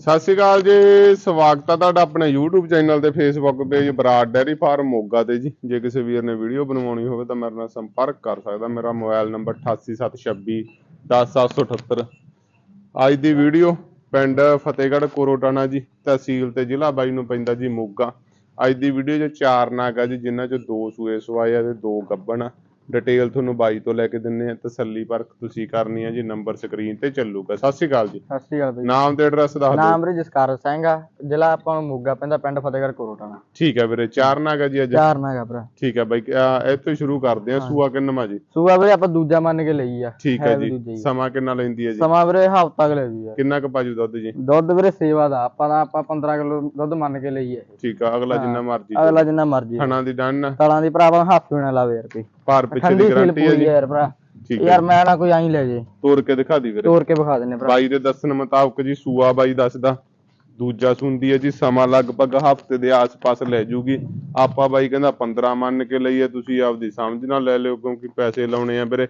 ਸਤਿ ਸ਼੍ਰੀ ਅਕਾਲ ਜੀ, ਸਵਾਗਤ ਹੈ ਤੁਹਾਡਾ ਆਪਣੇ YouTube ਚੈਨਲ ਤੇ, Facebook page Brar dairy farm, Moga ਤੇ ਜੀ। ਜੇ ਕਿਸੇ ਵੀਰ ਨੇ ਵੀਡੀਓ ਬਣਵਾਉਣੀ ਹੋਵੇ ਤਾਂ ਮੇਰੇ ਨਾਲ ਸੰਪਰਕ ਕਰ ਸਕਦਾ। ਮੇਰਾ ਮੋਬਾਈਲ ਨੰਬਰ 8876 10778 ਅੱਜ ਦੀ ਵੀਡੀਓ ਪਿੰਡ ਫਤਿਹਗੜ੍ਹ ਕੋਰੋਟਾਣਾ ਜੀ, ਤਹਿਸੀਲ ਤੇ ਜ਼ਿਲ੍ਹਾ ਬਾਈ ਨੂੰ ਪੈਂਦਾ ਜੀ ਮੋਗਾ। ਅੱਜ ਦੀ ਵੀਡੀਓ 'ਚ ਚਾਰ ਨਾਗ ਆ ਜੀ, ਜਿਨ੍ਹਾਂ 'ਚ ਦੋ ਸੂਏ ਸਵਾਏ ਆ ਤੇ ਦੋ ਗੱਬਣ ਆ। ਡਿਟੇਲ ਤੁਹਾਨੂੰ ਬਾਈ ਤੋਂ ਲੈ ਕੇ ਦਿੰਨੇ ਆ ਤਸੱਲੀ ਪਰਖ ਤੁਸੀਂ ਕਰਨੀ ਆ ਜੀ ਨੰਬਰ ਸਕਰੀਨ ਤੇ ਚੱਲੂਗਾ। ਸਤਿ ਸ਼੍ਰੀ ਅਕਾਲ ਜੀ। ਸਤਿ ਸ਼੍ਰੀ ਅਕਾਲ ਬਈ। ਨਾਮ ਤੇ ਐਡਰੈਸ ਦੱਸ ਦਿਓ। ਨਾਮ ਰੇ ਜਸਕਾਰ ਸਿੰਘ ਆ ਜ਼ਿਲ੍ਹਾ ਆਪਾਂ ਨੂੰ ਮੋਗਾ ਪੈਂਦਾ ਪਿੰਡ ਫਤਿਹਗੜ੍ਹ ਕੋਰੋਟਾਣਾ ਠੀਕ ਹੈ ਵੀਰੇ ਚਾਰ ਨਾਗ ਆ ਜੀ ਅੱਜ। ਚਾਰ ਨਾਗਾ ਭਰਾ। ਠੀਕ ਹੈ ਬਾਈ ਅਹ ਇੱਥੋਂ ਹੀ ਸ਼ੁਰੂ ਕਰਦੇ ਆ ਸੂਆ ਕਿੰਨਵਾਂ ਜੀ? ਸੂਆ ਵੀਰੇ ਆਪਾਂ ਦੂਜਾ ਮੰਨ ਕੇ ਲਈ ਆ ਠੀਕ ਹੈ ਵੀ ਜੀ। ਆ। ਸਮਾਂ ਕਿੰਨਾ ਲੈਂਦੀ ਹੈ ਜੀ? ਸਮਾਂ ਵੀਰੇ ਹਫਤਾ ਕੁ ਲੈ ਜੀ ਆ। ਕਿੰਨਾ ਕੁ ਪਾਜੂ ਦੁੱਧ ਜੀ? ਦੁੱਧ ਵੀਰੇ ਸੇਵਾ ਦਾ ਆਪਾਂ ਦਾ ਆਪਾਂ 15 ਕਿਲੋ ਦੁੱਧ ਮੰਨ ਕੇ ਲਈ ਆ ਇਹ। ਠੀਕ ਆ ਅਗਲਾ ਜਿੰਨਾ ਮਰਜ਼ੀ ਅਗਲਾ ਜਿੰਨਾ ਮਰਜ਼ੀ ਥਣਾ ਦੀ ਡਨ। ਤਲਾਂ ਦੀ ਭਰਾ ਆਪਾਂ ਹੱਥ ਵੀ ਨਾ ਲਾਵੇ ਯਾਰ ਕੋਈ। ਪਾਰ ਪਿੱਛੇ ਠੰਡੀ ਦੀ ਗਾਰੰਟੀ ਹੈ ਪੂਰੀ ਜੀ। ਆ ਯਾਰ ਭਰਾ। ਠੀਕ ਹੈ ਯਾਰ ਮੈਂ ਨਾ ਕੋਈ ਐਂ ਲੈ ਜੇ। ਤੋੜ ਕੇ ਦਿਖਾ ਦੀ ਵੀਰੇ। ਤੋੜ ਕੇ ਵਿਖਾ ਦਿੰਨੇ ਭਰਾ। ਬਾਈ ਦੇ ਦੱਸਣ ਮੁਤਾਬਕ ਜੀ ਸੂਆ ਬਾਈ ਦੱਸਦਾ। ਦੂਜਾ ਸੁੰਦੀ ਹੈ ਜੀ ਸਮਾਂ ਲਗਭਗ ਹਫ਼ਤੇ ਦੇ ਆਸ-ਪਾਸ ਲੈ ਜੂਗੀ। ਆਪਾਂ ਬਾਈ ਕਹਿੰਦਾ 15 ਮੰਨ ਕੇ ਲਈਏ ਤੁਸੀਂ ਆਪਦੀ ਸਮਝ ਨਾਲ ਲੈ ਲਿਓ ਕਿਉਂਕਿ ਪੈਸੇ ਲਾਉਣੇ ਆ ਵੀਰੇ।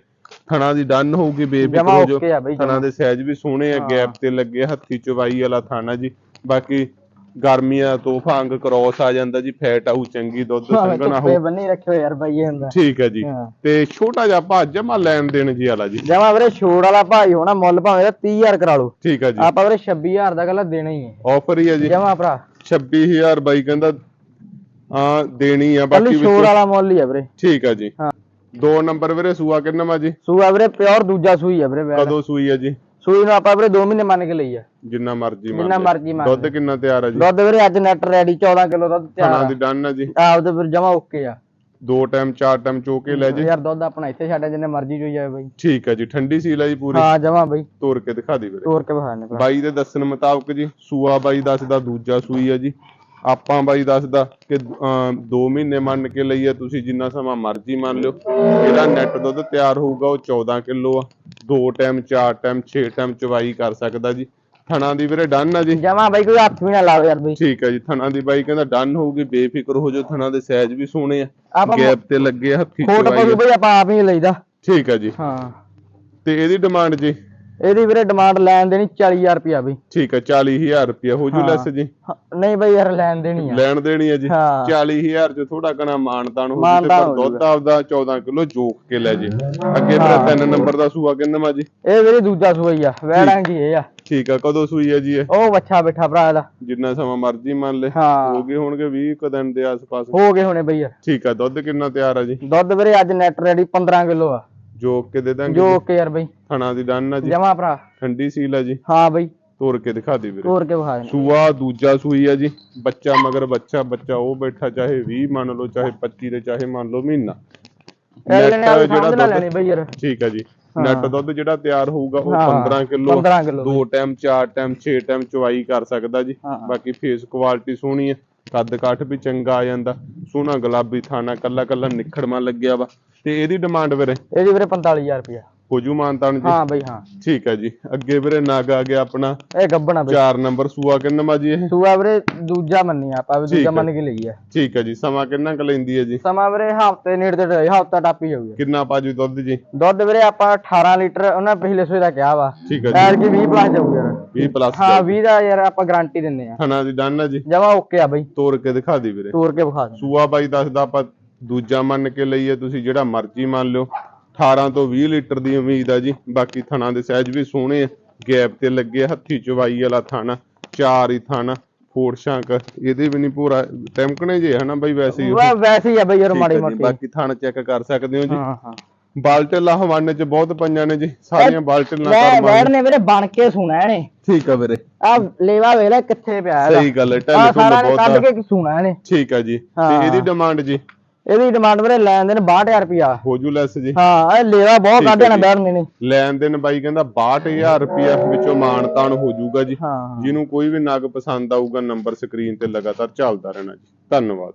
ਥਣਾ ਦੀ ਡਨ ਹੋਊਗੀ ਬੇਬੀ ਜਮਾ ਜੋ ਆ ਬਈ ਥਣਾ ਦੇ ਸਾਈਜ਼ ਵੀ ਸੋਹਣੇ ਆ ਗੈਪ ਤੇ ਲੱਗੇ ਹੱਥੀ ਚਵਾਈ ਵਾਲਾ ਥਾਣਾ ਜੀ। ਬਾਕੀ ਗਰਮੀਆਂ ਤੋਂ ਫੰਗ ਕ੍ਰੋਸ ਆ ਜਾਂਦਾ ਜੀ ਫੈਟ ਆਊ ਚੰਗੀ ਦੁੱਧ ਧੁੱਪੇ ਹੋ ਬੰਨੀ ਰੱਖਿਓ ਯਾਰ ਬਾਈ ਇਹ ਹੁੰਦਾ। ਠੀਕ ਹੈ ਜੀ। ਹਾਂ। ਤੇ ਛੋਟਾ ਜਿਹਾ ਭੱਜ ਜਮਾ ਲੈਣ ਦੇਣ ਜੀ ਵਾਲਾ ਜੀ। ਜਮਾ ਵੀਰੇ ਛੋੜ ਵਾਲਾ ਭਾਈ ਹੋਣਾ ਮੁੱਲ ਭਾਵੇਂ ਇਹਦਾ 30000 ਕਰਾ ਲਓ। ਠੀਕ ਹੈ ਜੀ। ਆਪਾਂ ਵੀਰੇ 26000 ਦਾ ਗੱਲਾਂ ਦੇਣਾ ਹੀ ਹੈ। ਆਫਰ ਹੀ ਹੈ ਜੀ। ਜਮਾ ਭਰਾ। 26000 ਬਾਈ ਕਹਿੰਦਾ ਹਾਂ ਦੇਣੀ ਆ ਬਾਕੀ ਛੋੜ ਵਾਲਾ ਮੁੱਲ ਹੀ ਆ ਵੀਰੇ। ਠੀਕ ਆ ਜੀ। ਹਾਂ। ਦੋ ਨੰਬਰ ਵੀਰੇ ਸੂਆ ਕਿੰਨਾ ਜੀ? ਸੂਆ ਵੀਰੇ ਪਿਓਰ ਦੂਜਾ ਸੂਈ ਆ ਵੀਰੇ ਕਦੋਂ ਸੂਈ ਆ ਜੀ? ਸੂਈ ਨੂੰ ਆਪਾਂ ਵੀਰੇ 2 ਮਹੀਨੇ ਮੰਨ ਕੇ ਲਈ ਆ। ਜਿੰਨਾ ਮਰਜ਼ੀ ਮੰਨ ਜਿੰਨਾ। ਮਰਜ਼ੀ ਮੰਨ ਦੁੱਧ ਕਿੰਨਾ ਤਿਆਰ ਆ ਜੀ? ਦੁੱਧ ਵੀਰੇ ਅੱਜ ਨੈਟ ਰੈਡੀ 14 ਕਿਲੋ ਦੁੱਧ ਤਿਆਰ ਦੀ ਡਨ ਆ ਜੀ। ਆ ਆਪਦੇ ਫਿਰ ਜਮਾ ਓਕੇ ਆ। ਦੋ ਟਾਈਮ ਚਾਰ ਟਾਈਮ ਚੋ ਕੇ ਲੈ ਜੀ। ਯਾਰ ਦੁੱਧ ਆਪਣਾ ਇੱਥੇ ਛੱਡਿਆ ਜਿੰਨੇ ਮਰਜ਼ੀ ਚੋਈ ਜਾਵੇ ਬਾਈ। ਠੀਕ ਆ ਜੀ ਠੰਡੀ ਸੀਲ ਆ ਜੀ ਪੂਰੀ। ਹਾਂ ਜਮਾ ਬਾਈ। ਤੋੜ ਕੇ ਦਿਖਾ ਦੀ ਵੀਰੇ। ਤੋੜ ਕੇ ਵਿਖਾਣੇ ਬਾਈ ਦੇ ਦੱਸਣ ਮੁਤਾਬਕ ਜੀ ਸੂਆ ਬਾਈ ਦੱਸਦਾ ਦੂਜਾ ਸੂਈ ਆ ਜੀ। ਆਪਾਂ ਬਾਈ ਦੱਸਦਾ ਕਿ 2 ਮਹੀਨੇ ਮੰਨ ਕੇ ਲਈਏ ਤੁਸੀਂ ਜਿੰਨਾ ਸਮਾਂ ਮਰਜ਼ੀ ਮੰਨ ਲਿਓ। ਇਹਦਾ ਨੈਟ ਦੁੱਧ ਤਿਆਰ ਹੋਊਗਾ ਉਹ 14 ਕਿਲੋ ਆ। ਦੋ ਟਾਈਮ ਚਾਰ ਟਾਈਮ 6 ਟਾਈਮ ਚਵਾਈ ਕਰ ਸਕਦਾ ਜੀ। ਥਣਾ ਦੀ ਵੀਰੇ ਡਨ ਆ ਜੀ। ਜਮਾ ਬਾਈ ਕੋਈ ਹੱਥ ਵੀ ਨਾ ਲਾਓ ਯਾਰ ਬਾਈ। ਠੀਕ ਹੈ ਜੀ ਥਣਾ ਦੀ ਬਾਈ ਕਹਿੰਦਾ ਡਨ ਹੋਊਗੀ ਬੇਫਿਕਰ ਹੋ ਜਾਓ ਥਣਾ ਦੇ ਸਾਈਜ਼ ਵੀ ਸੋਹਣੇ ਆ। ਆਪਾਂ ਗੈਪ ਤੇ ਲੱਗੇ ਆ, ਹੱਥੀ ਫੋਟ ਚਵਾਈ ਆ। ਬਾਈ ਆਪਾਂ ਆਪ ਹੀ ਲਈਦਾ। ਠੀਕ ਹੈ ਜੀ। ਹਾਂ। ਤੇ ਇਹਦੀ ਡਿਮਾਂਡ ਜੀ? ਇਹਦੀ ਵੀਰੇ ਡਿਮਾਂਡ ਲੈਣ ਦੇਣੀ 40000 ਰੁਪਿਆ ਬਈ। ਠੀਕ ਹੈ 40000 ਰੁਪਏ ਹੋ ਜੂ ਹਾਂ। ਲੈਸ ਜੀ? ਹਾਂ, ਨਹੀਂ ਬਾਈ ਯਾਰ ਲੈਣ ਦੇਣੀ ਆ। ਲੈਣ ਦੇਣੀ ਹੈ ਜੀ? ਹਾਂ। 40000 ਚ ਥੋੜਾ ਕਣਾ ਮਾਨਤਾਨ ਹੋ ਜੂ ਪਰ ਹੋ ਦੁੱਧ ਆਪਦਾ 14 ਕਿਲੋ ਜੋਕ ਕੇ ਲੈ ਜੇ। ਅੱਗੇ ਮੇਰਾ ਤਿੰਨ ਨੰਬਰ ਦਾ ਸੂਆ ਕਿੰਨਾ ਜੀ? ਇਹ ਵੀਰੇ ਦੂਜਾ ਸੂਈ ਆ ਵੈੜਾਂਗੀ ਇਹ ਆ। ਠੀਕ ਆ ਕਦੋਂ ਸੂਈ ਹੈ ਜੀ ਇਹ? ਉਹ ਬੱਚਾ ਬੈਠਾ ਭਰਾ ਇਹਦਾ। ਜਿੰਨਾ ਸਮਾਂ ਮਰਜ਼ੀ ਮੰਨ ਲੈ। ਹਾਂ। ਹੋ ਗਏ ਹੋਣਗੇ 20 ਕੁ ਦਿਨ ਦੇ ਆਸ-ਪਾਸ। ਹੋ ਗਏ ਹੋਣੇ ਬਈ ਯਾਰ। ਠੀਕ ਆ ਦੁੱਧ ਕਿੰਨਾ ਤਿਆਰ ਆ ਜੀ? ਦੁੱਧ ਵੀਰੇ ਅੱਜ ਨੈਟ ਰੈਡੀ 15 ਕਿਲੋ ਆ। ਜੋਕ ਕੇ ਦੇ ਦਾਂਗੇ ਜੋ। ਓਕੇ ਯਾਰ ਬਈ। ਥਣਾ ਦੀ ਡਨ ਆ ਜੀ। ਜਮਾ ਭਰਾ। ਠੰਡੀ ਸੀਲ ਆ ਜੀ। ਹਾਂ ਬਈ। ਤੋੜ ਕੇ ਦਿਖਾ ਦੇ ਵੀਰੇ। ਤੋੜ ਕੇ ਵਿਖਾ ਦੇਣਾ ਸੂਆ ਦੂਜਾ ਸੂਈ ਆ ਜੀ। ਬੱਚਾ ਮਗਰ ਬੱਚਾ ਬੱਚਾ ਉਹ ਬੈਠਾ ਚਾਹੇ 20 ਮੰਨ ਲਓ ਚਾਹੇ 25 ਦੇ ਚਾਹੇ ਮੰਨ ਲਓ ਮਹੀਨਾ। ਅਗਲੇ ਨੇ Net ਆਪ ਸਮਝ ਨਾ ਦੁੱਧ- ਲੈਣੀ ਬਈ ਯਾਰ। ਠੀਕ ਹੈ ਜੀ। ਨੈਟ ਦੁੱਧ ਜਿਹੜਾ ਤਿਆਰ ਹੋਊਗਾ ਉਹ ਹਾਂ, 15 ਕਿਲੋ 15 ਕਿਲੋ ਦੋ ਟਾਈਮ ਚਾਰ ਟਾਈਮ 6 ਟਾਈਮ ਚਵਾਈ ਕਰ ਸਕਦਾ ਜੀ। ਬਾਕੀ ਫੇਸ ਕੁਆਲਿਟੀ ਸੋਹਣੀ ਹੈ ਕੱਦ ਕਾਠ ਵੀ ਚੰਗਾ ਆ ਜਾਂਦਾ। ਸੋਹਣਾ ਗੁਲਾਬੀ ਥਾਣਾ ਕੱਲਾ ਕੱਲਾ ਨਿਖੜਮਾ ਲੱਗਿਆ ਵਾ। ਤੇ ਇਹਦੀ ਡਿਮਾਂਡ ਵੀਰੇ? ਇਹਦੀ ਵੀਰੇ 45000 ਰੁਪਿਆ ਹੋ ਜੂ ਮਾਨਤਾਨ ਜੀ? ਹਾਂ ਬਈ ਹਾਂ। ਠੀਕ ਹੈ ਜੀ। ਅੱਗੇ ਵੀਰੇ ਨਗ ਆ ਗਿਆ ਆਪਣਾ। ਇਹ ਗੱਬਣਾ ਬਈ। ਚਾਰ ਨੰਬਰ ਸੂਆ ਕਿੰਨਾ ਜੀ ਇਹ? ਸੂਆ ਵੀਰੇ ਦੂਜਾ ਮੰਨੀ ਆਪਾਂ ਵੀ ਦੂਜਾ। ਮੰਨ ਕੇ ਲਈ ਆ। ਠੀਕ ਹੈ ਜੀ। ਸਮਾਂ ਕਿੰਨਾ ਕੁ ਲੈਂਦੀ ਹੈ ਜੀ? ਸਮਾਂ ਵੀਰੇ ਹਫ਼ਤੇ ਨੇੜੇ ਤੇ ਹਫਤਾ ਟੱਪ ਹੀ ਜਾਊਗਾ। ਕਿੰਨਾ ਪਾਜੂ ਦੁੱਧ ਜੀ? ਦੁੱਧ ਵੀਰੇ ਆਪਾਂ 18 ਲੀਟਰ ਉਹਨਾਂ ਪਿਛਲੇ ਸੂਏ ਦਾ ਕਿਹਾ ਵਾ। ਠੀਕ ਹੈ ਜੀ। ਐਰ ਕੀ 20 ਪਲੱਸ ਜਾਊ ਯਾਰ। 20 ਪਲੱਸ ਹਾਂ 20 ਦਾ ਯਾਰ ਆਪਾਂ ਗਾਰੰਟੀ ਦਿੰਨੇ ਆ। ਥਣਾ ਦੀ ਡਨ ਹੈ ਜੀ। ਜਮਾ ਓਕੇ ਆ ਬਈ। ਤੋੜ ਕੇ ਦਿਖਾ ਦੀ ਵੀਰੇ। ਤੋੜ ਕੇ ਵਿਖਾ ਦੇ ਸੂਆ ਬਾਈ ਦੱਸਦਾ ਆਪਾਂ ਦੂਜਾ ਮੰਨ ਕੇ ਲਈਏ ਤੁਸੀਂ ਜਿਹੜਾ ਮਰਜ਼ੀ ਮੰਨ ਲਿਓ। 18 ਤੋਂ 20 ਲੀਟਰ ਦੀ ਉਮੀਦ ਆ ਜੀ। ਬਾਕੀ ਥਣਾ ਦੇ ਸਾਈਜ਼ ਵੀ ਸੋਹਣੇ ਆ। ਗੈਪ ਤੇ ਲੱਗੇ ਆ, ਹੱਥੀ ਚਵਾਈ ਵਾਲਾ ਥਾਣਾ ਚਾਰ ਹੀ ਥਾਣਾ ਫੋੜ ਸ਼ਾਂਕ ਇਹਦੇ ਵੀ ਨਹੀਂ ਪੂਰਾ ਟੈਂਕਣੇ ਜੇ ਹਨਾ ਬਾਈ ਵੈਸੇ ਹੀ ਵੈਸੇ ਹੀ ਆ ਬਈ ਯਾਰ ਮਾੜੀ ਮੋਟੀ। ਬਾਕੀ ਥਾਣਾ ਚੈੱਕ ਕਰ ਸਕਦੇ ਹੋ ਜੀ। ਹਾਂ ਹਾਂ। ਬਾਲਟੇਲਾ ਹਵਾਨੇ ਚ ਬਹੁਤ ਪਈਆਂ ਨੇ ਜੀ। ਸਾਰੀਆਂ ਬਾਲਟੇਲਾਂ ਕਰਮਾਂ ਵੈੜ ਨੇ। ਵੀਰੇ ਬਣ ਕੇ ਸੁਣਾ ਇਹਨੇ। ਠੀਕ ਆ ਵੀਰੇ। ਆ ਲੇਵਾ ਵੇਲਾ ਕਿੱਥੇ ਪਿਆ ਸਹੀ ਗੱਲ ਹੈ ਆ ਟੈਲੀਫੋਨ ਸਾਰਾ ਨੇ ਕੱਢ ਬਹੁਤ ਕੇ ਸੁਣਾ ਇਹਨੇ। ਠੀਕ ਆ ਜੀ। ਤੇ। ਇਹਦੀ ਡਿਮਾਂਡ ਜੀ? ਇਹਦੀ ਡਿਮਾਂਡ ਵੀਰੇ ਲੈਣ ਦੇਣ 62000 ਰੁਪਿਆ ਹੋ ਜੂ ਲੈਸ ਜੀ। ਹਾਂ ਇਹ ਲੇਵਾ ਬਹੁਤ ਠੀਕ ਹੈ ਕੱਢਿਆ ਨਾ ਜੀ। ਬੈੜ ਨੇ ਨੇ ਲੈਣ ਦੇਣ ਬਾਈ ਕਹਿੰਦਾ 62000 ਰੁਪਇਆ ਵਿੱਚੋਂ ਮਾਨਤਾਨ ਹੋ ਜਾਊਗਾ ਜੀ। ਜਿਹਨੂੰ ਕੋਈ ਵੀ ਨਗ ਪਸੰਦ ਆਊਗਾ ਨੰਬਰ ਸਕਰੀਨ ਤੇ ਲਗਾਤਾਰ ਚੱਲਦਾ ਰਹਿਣਾ ਜੀ। ਧੰਨਵਾਦ।